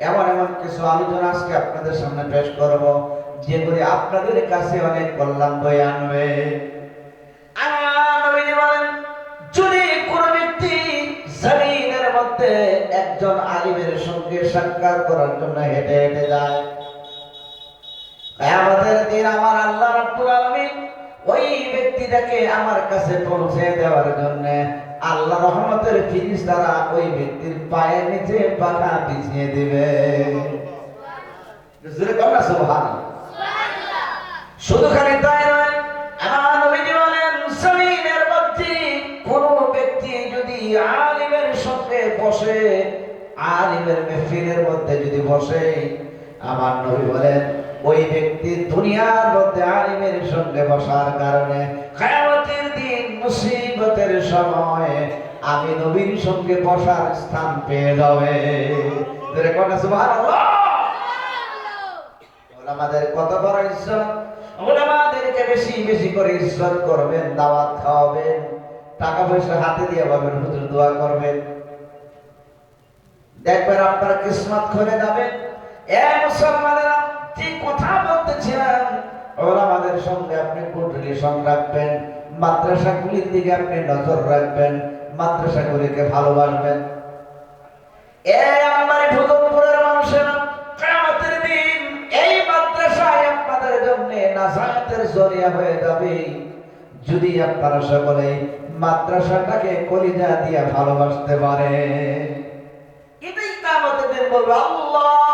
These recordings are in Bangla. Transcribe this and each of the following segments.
এমন এমন কিছু আলোচনা আজকে আপনাদের সামনে পেশ করব, যেগুলি আপনাদের কাছে অনেক কল্যাণ বয়ে আনবে যদি কোনো ব্যক্তি জমিনের মধ্যে একজন আলিমের সঙ্গে সাক্ষাৎ করার জন্য হেঁটে হেঁটে যায় আমাদের দিন আমার আল্লাহ রাব্বুল আলামিন ওই ব্যক্তিটাকে আমার কাছে পৌঁছে দেওয়ার জন্য আল্লাহ রহমতের ফিরিস দ্বারা ওই ব্যক্তির পায়ের নিচে পাখা বিছিয়ে দিবে। শুধু খালি তাই আলিমের মেহফিলের মধ্যে যদি বসে, আমার নবী বলেন ওই ব্যক্তি দুনিয়ার মধ্যে আলিমের সঙ্গে বসার কারণে কিয়ামতের দিন মুসিবতের সময় আমি নবীর সঙ্গে বসার স্থান পেয়ে যাবে। ওলামাদের কত বড় ওলামাদেরকে বেশি বেশি করে ইজ্জত করবেন, দাওয়াত খাওয়াবেন, টাকা পয়সা হাতে দিয়ে পাবেন, হুজুর দোয়া করবেন। দেখবেন আপনার কিসমত খুলে যাবেন। এ মুসলমানেরা যে কথা বলতেছিলাম। ওলামাদের সঙ্গে আপনি গুড রিলেশন রাখবেন মাদ্রাসাগুলির দিকে আপনি নজর রাখবেন, মাদ্রাসাগুলিকে ভালোবাসবেন। দিন এই মাদ্রাসায় আপনাদের জন্য নাজাতের জরিয়া হয়ে যাবে। যদি আপনারা সকলে মাদ্রাসাটাকে কলিজা দিয়ে ভালোবাসতে পারে এটাই কিয়ামতের দিন বলবে, আল্লাহ!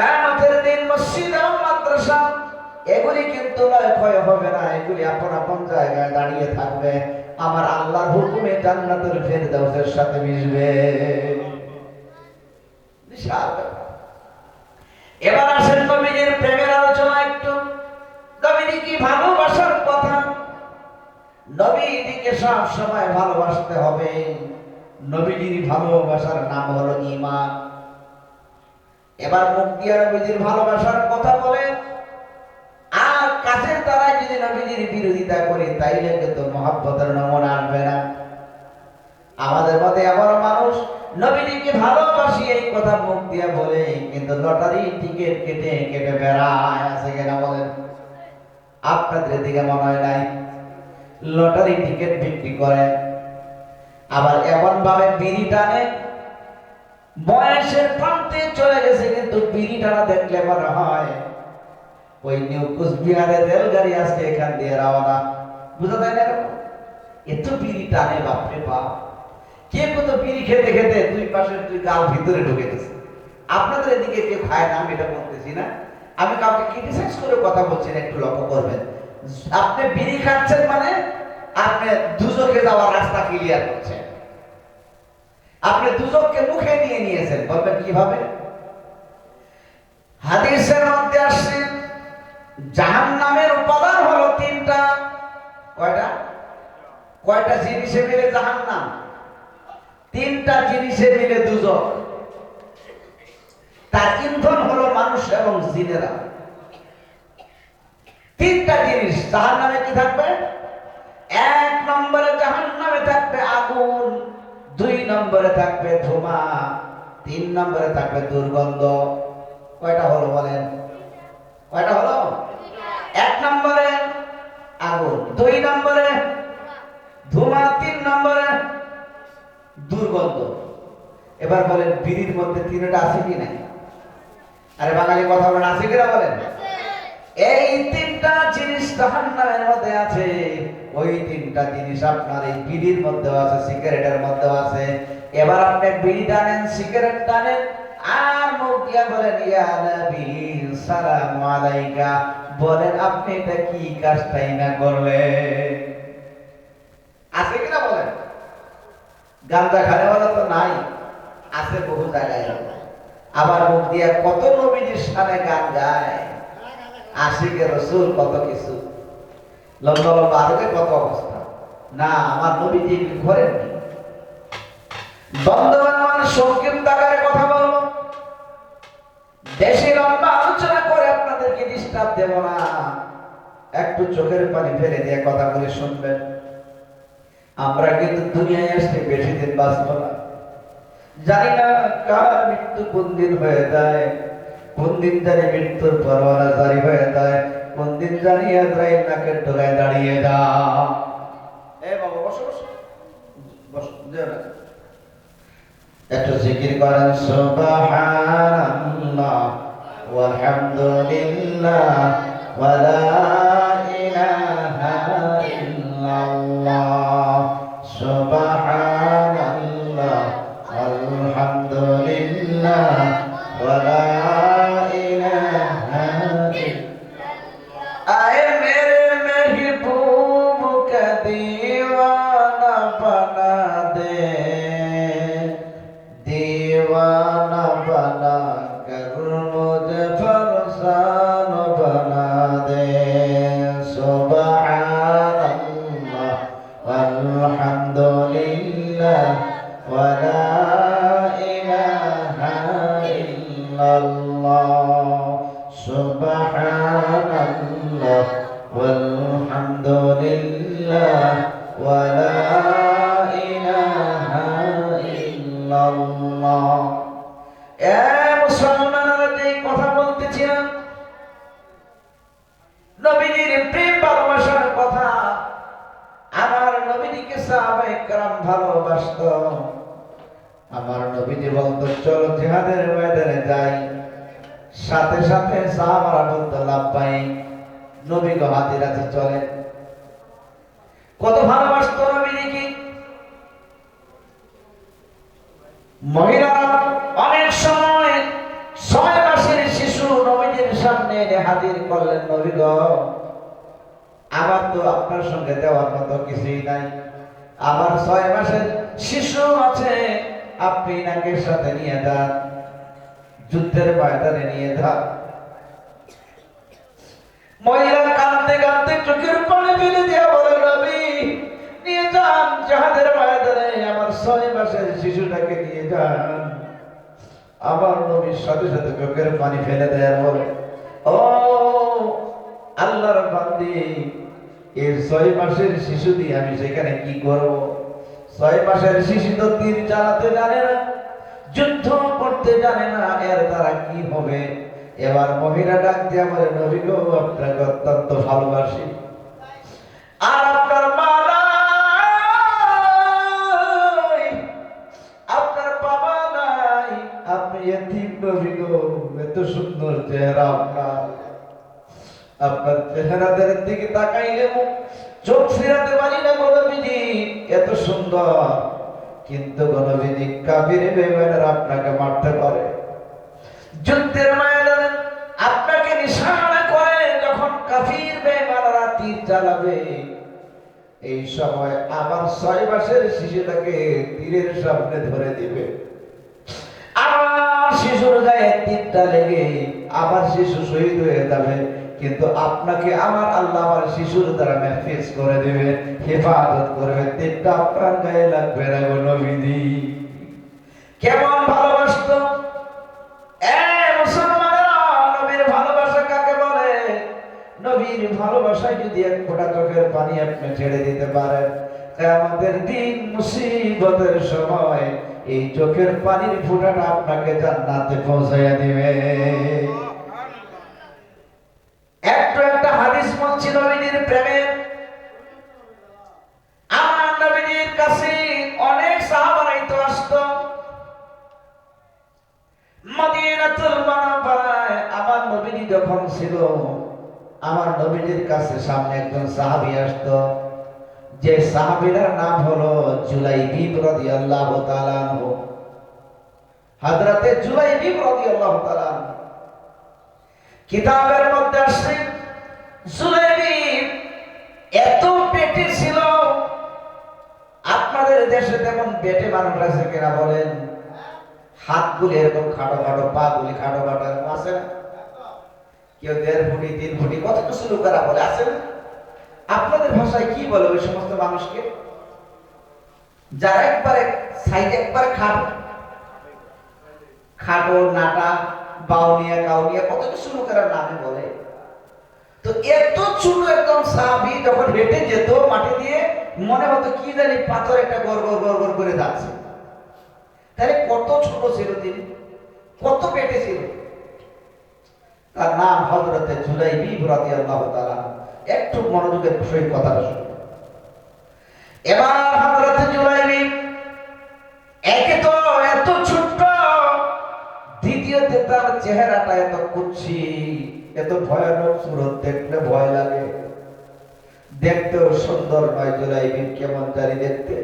কিয়ামতের দিন মসজিদ এবং মাদ্রাসা, এগুলি কিন্তু লয় ক্ষয় হবে না, এগুলি আপন আপন জায়গায় দাঁড়িয়ে থাকবে। আমার আল্লাহর হুকুমে জান্নাতুল ফেরদাউসের সাথে মিশবে। এবার আসেন নবীজির প্রেমের আলোচনা একটু। নবীজি কি ভালোবাসার কথা? নবীজিকে সব সময় ভালোবাসতে হবে। নবীজির ভালোবাসার নাম হলো ঈমান। এবার মুখ দিয়া নবীজির ভালোবাসার কথা বলে, আর কাছের দ্বারাই যদি নবীজির বিরোধিতা করি, তাইলে কিন্তু মহাব্বতের নমুনা আসবে না। আমাদের মধ্যে এমন মানুষ নবীজিকে ভালোবাসি এই কথা মুখ দিয়া বলে, কিন্তু লটারি টিকিট কেটে কেটে বেড়ায় আছে কিনা বলেন। আপনাদের দিকে মনে হয় নাই? লটারি টিকিট বিক্রি করে, আবার এমন ভাবে বিড়ি টানে, বয়সের প্রান্তে চলে বিড়ি টানা দেখলে মনে হয়, ওই নিউ কুচবিহারের রেলগাড়ি আজকে এখান দিয়ে রওনা। বুঝা যায় না এত বিড়ি টানে, বাপরে বাপ। কে কত বিড়ি খেতে খেতে দুই পাশে দুই গাল ভিতরে ঢুকে গেছে। আপনাদের এদিকে কেউ খায় না, আমি এটা বলতেছি না। আমি কাউকে ক্রিটিসাইজ করে কথা বলছি না, একটু লক্ষ্য করবেন। আপনি বিড়ি খাচ্ছেন মানে আপনি দুজকে যাওয়ার রাস্তা ক্লিয়ার করছেন। আপনি দুজককে মুখে নিয়ে নিয়েছেন, বলবেন কীভাবে? হাদিসের মধ্যে আসছে জাহান নামের উপাদান হলো তিনটা। কয়টা? কয়টা জিনিসে মিলে জাহান নাম তিনটা জিনিসে মিলে দুজক। তার ইন্ধন হলো মানুষ এবং জিনেরা। তিনটা জিনিস জাহান নামে কি থাকবে? এক নম্বরে জাহান নামে থাকবে আগুন, দুই নম্বরে থাকবে ধোঁয়া, তিন নম্বরে থাকবে দুর্গন্ধ। কয়টা হলো বলেন? কয়টা হলো? এক নম্বরে আগুন, দুই নম্বরে ধোঁয়া, তিন নম্বরে দুর্গন্ধ। এবার বলেন, বিড়ির মধ্যে তিনটা আছে কি নাই? আরে বাঙালি কথা বলেন, আছে কিনা বলেন? এই তিনটা জিনিস জাহান্নামের মধ্যে আছে। ওই তিনটা জিনিস আপনার এই বিড়ির মধ্যেও আছে, সিগারেটের মধ্যেও আছে। এবার আপনি বিড়ি টানেন, সিগারেট টানেন আর মুখ দিয়া বলেন, ইয়া নবী, সালাম আলাইকা। বলেন, আপনি এটা কি কাজটাই না করলেন? আছে কিনা বলেন? গাঁজা খানেওয়ালা তো নাই, আছে বহু জায়গায় আবার মুখ দিয়ে কত নবীজির সামনে গান গায়। আশিকে রসুল কত কিছু। লম্বা লম্বা আরবে কত অবস্থা। না, আমার নবীজি ঘরে নেই। বন্ধবান সংক্ষিপ্ত আকারে কথা বেশি লম্বা আলোচনা করে আপনাদেরকে ডিস্টার্ব দেব না। একটু চোখের পানি ফেলে দিয়ে কথা বলে শুনবেন। আমরা কিন্তু দুনিয়ায় আসতে বেশি দিন বাঁচব না। জানি না কার মৃত্যু কোন দিন হয়ে যায়। কোন দিন জানি মৃত্যুর পরোয়ানা জারি হয়ে যায়। কোন দিন জানি আজরাইল নাকের ডোগায় দাঁড়িয়ে যা এ বাবা, বসো বসো। বসো একটু জিকির করেন সুবহানাল্লাহ ওয়ালহামদুলিল্লাহ ওয়ালা আমার নবীজি বলতো চলো জিহাদের ময়দানে যাই। সাথে সাথে সাহাবারা বলতো লাভবাই নবী গো হাতির আছে চলে। কত ভালোবাসতো নবীজিকে মহিলারা অনেক সময় ছয় মাসের শিশু নবীজির সামনে এনে হাজির করলেন, নবী গো, আমার তো আপনার সঙ্গে দেওয়ার মতো কিছুই নাই। আমার ছয় মাসের শিশু আছে। আপনি নাকের সাথে নিয়ে যান? যুদ্ধের ময়দানে নিয়ে যান। মহিলা কাঁদতে কাঁদতে চোখের পানি ফেলে দিয়ে বলে নবী নিয়ে যান, জাহাজের ময়দানে আমার ছয় মাসের শিশুটাকে নিয়ে যান। আমার নবীর সাথে সাথে চোখের পানি ফেলে দেয় বলে, ও আল্লাহর বান্দি, এর ছয় মাসের শিশু দিয়ে আমি সেখানে কি করব? ছয় মাসের শিশু তো তীর চালাতে জানে না, যুদ্ধ করতে জানে না, এর দ্বারা কি হবে? এবার মহিলা ডাক দিয়ে বলে, নবী গো, আপনাকে অত্যন্ত ভালোবাসি। আর আপনার মা আপনার বাবা নাই, আপনি এতিম নবী গো, এত সুন্দর চেহারা আপনার। আপনার চেহারাদের দিকে তাকাইলে চোখ ফিরাতে পারি এত সুন্দর। কিন্তু গণবিধি কাবির বেমেনের আপনাকে মারতে পারে। যুদ্ধের ময়দানে আপনাকে নিশানা করে যখন কাফির বেমানরা তীর চালাবে এই সময় আমার ছয় মাসের শিশুটাকে তীরের সামনে ধরে দিবে। শিশুর গায়ে তীরটা লেগে আমার শিশু শহীদ হয়ে যাবে, কিন্তু আপনাকে আমার আল্লাহ আমার শিশুর দ্বারা মেহফিজ করে দেবে, হেফাজত করবে তীরটা আপনার গায়ে লাগবে না গো নবীজি। কেমন ভালোবাসতো? নবীর ভালোবাসায় যদি এক ফোঁটা চোখের পানি আপনি ছেড়ে দিতে পারেন আমাদের দিন মুসিবতের সময় এই চোখের পানির ফোঁটাটা আপনাকে জান্নাতে পৌঁছাইয়া দিবে। একটু হাদিস বলছি নবীজির প্রেমের আমার নবীজির কাছে অনেক আমার যখন ছিল, আমার কাছে সামনে একজন সাহাবী আসতো। যে সাহাবীর নাম হলো জুলাইবিব রাদিয়াল্লাহু তাআলা আনহু। হযরতে জুলাইবিব রাদিয়াল্লাহু তাআলা আনহু। কিতাবের মধ্যে আসছে, জুলাইবিব এত পেটে ছিল, আপনাদের দেশে তেমন পেটে মানুষ আছে কিনা বলেন? হাতগুলি এরকম খাটো খাটো, পা গুলি খাটো খাটো এরকম আছে কেউ দেড় ফুটি, তিন ফুটি, কত কিছু লোকেরা বলে, আছে না? আপনাদের ভাষায় কি বলে ওই সমস্ত মানুষকে? যারা একবারে সাইড একবারে খাটো। নাটা, বাউনিয়া কাউনিয়া কত কিছু লোকেরা নামে বলে। তো এত ছোট একদম যখন হেঁটে যেত মাটি দিয়ে, মনে হতো কি জানি পাথর একটা গড় গড় করে যাচ্ছে। তাহলে কত ছোট ছিল তিনি কত পেটে ছিল। তার নাম হজরতে জুলাইবি রাদিয়াল্লাহু তাআলা। একটু মনোযোগের সহিত কথাটা শুনুন। এবার হজরতে জুলাইবি একে তো এত ছোট্ট, দ্বিতীয়তে তার চেহারাটা এত কুচ্ছি, এত ভয়ানক সুরত দেখলে ভয় লাগে। দেখতেও সুন্দর নয় জুলাইবি কেমন জানি দেখতে।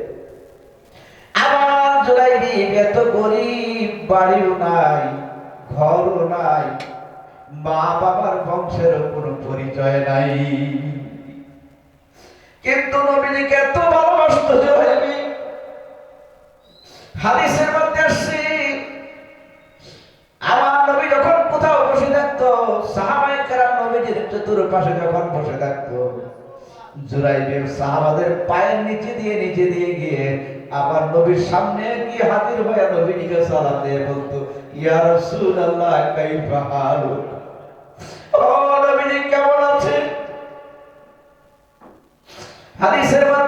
আমার জুলাইবি এত গরিব, বাড়িও নাই, ঘরও নাই মা বাবার বংশের কোনো পরিচয় নাই। কিন্তু নবীজিকে এত ভালোবাসতো জুলাইবি হাদিসের মধ্যে আসছে, আমার নবী যখন কোথাও বসে থাকতো, সাহাবায়ে কেরাম নবীজির চতুর্পাশে যখন বসে থাকতো, জুরাইবের সাহাবাদের পায়ের নিচে দিয়ে নিচে দিয়ে গিয়ে আবার নবীর সামনে গিয়ে হাজির হয়ে নবীজিকে দিয়ে বলতো, ইয়া রাসূলুল্লাহ, কাইফা হালুক? ও নবীজি